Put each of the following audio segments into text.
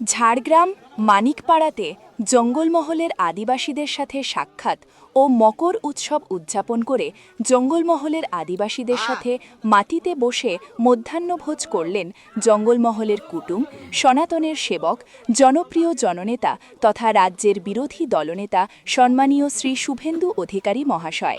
ঝাড়গ্রাম মানিকপাড়াতে জঙ্গলমহলের আদিবাসীদের সাথে সাক্ষাৎ ও মকর উৎসব উদযাপন করে জঙ্গলমহলের আদিবাসীদের সাথে মাটিতে বসে মধ্যাহ্নভোজ করলেন জঙ্গলমহলের কুটুম সনাতনের সেবক জনপ্রিয় জননেতা তথা রাজ্যের বিরোধী দলনেতা সম্মানীয় শ্রী শুভেন্দু অধিকারী মহাশয়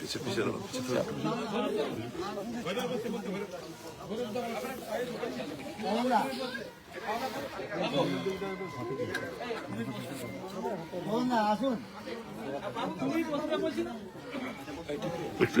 পিছে পিছে রাখো, পিছে রাখো। একটু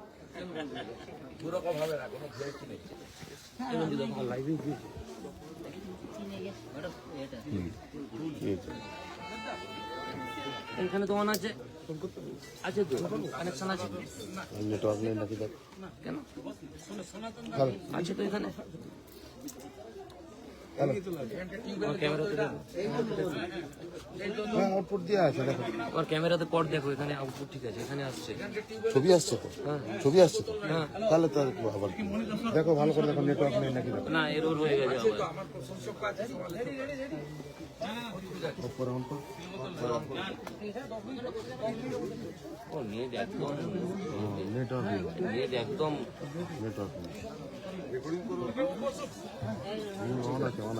দুরকম হবে না কোনো ভেরাইটি নেই এখানে তোমার আছে আছে তো কানেকশন আছে। নেটওয়ার্ক নেই নাকি কেন? আছে তো এখানে ওর ক্যামেরাতে দেখো হ্যাঁ আউটপুট দিয়ে আছে দেখো। ওর ক্যামেরাতে দেখো এখানে আউটপুট ঠিক আছে এখানে আসছে। ছবি আসছে তো? ছবি আসছে তো? হ্যাঁ। তাহলে তো আবার দেখো ভালো করে দেখো নেটওয়ার্ক নেই নাকি না এরর হয়ে গেছে নেট একদম নেটওয়ার্ক একদম নেটওয়ার্ক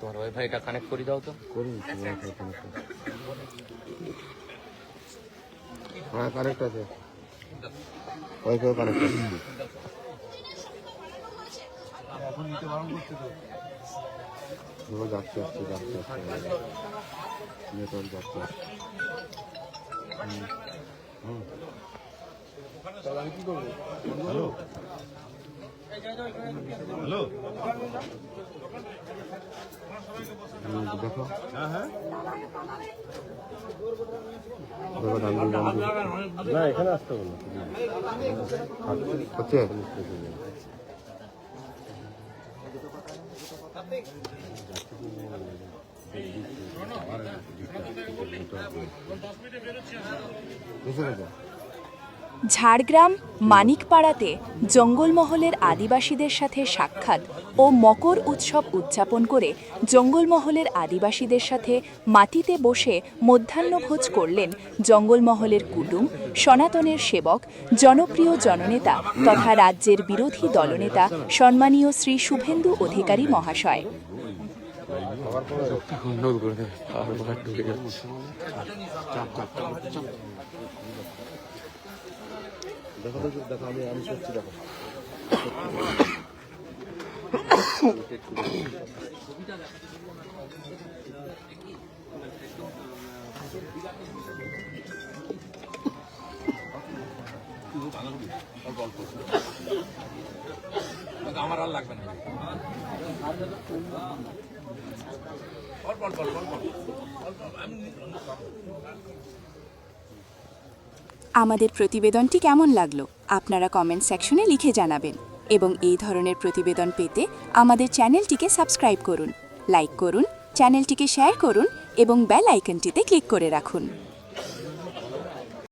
তোমার ওয়াইফাইটা কানেক্ট করে দাও তো। করুন হ্যাঁ কারেক্ট আছে। ওয়াইফাই কানেক্ট আছে। ও যাচ্ছে আসছে যাচ্ছে আসছে নেটওয়ার্ক যাচ্ছে। আসছে হুম। হুম। হ্যালো। হুম, দেখো না এখানে আসতে বলো হচ্ছে বুঝতে পেরেছ ঝাড়গ্রাম, মানিকপাড়াতে জঙ্গলমহলের আদিবাসীদের সাথে সাক্ষাৎ ও মকর উৎসব উদযাপন করে জঙ্গলমহলের আদিবাসীদের সাথে মাটিতে বসে মধ্যাহ্নভোজ করলেন জঙ্গলমহলের কুটুম, সনাতনের সেবক, জনপ্রিয় জননেতা তথা রাজ্যের বিরোধী দলনেতা সম্মানীয় শ্রী শুভেন্দু অধিকারী মহাশয় নোট করে দেবে আর বার ঢুকে যাচ্ছে দেখো দেখো আমি আমি করছি দেখো। আমার আর লাগবে না আমাদের প্রতিবেদনটি কেমন লাগল, আপনারা কমেন্ট সেকশনে লিখে জানাবেন। এবং এই ধরনের প্রতিবেদন পেতে আমাদের চ্যানেলটিকে সাবস্ক্রাইব করুন লাইক করুন, চ্যানেলটিকে শেয়ার করুন এবং বেল আইকনটিতে ক্লিক করে রাখুন।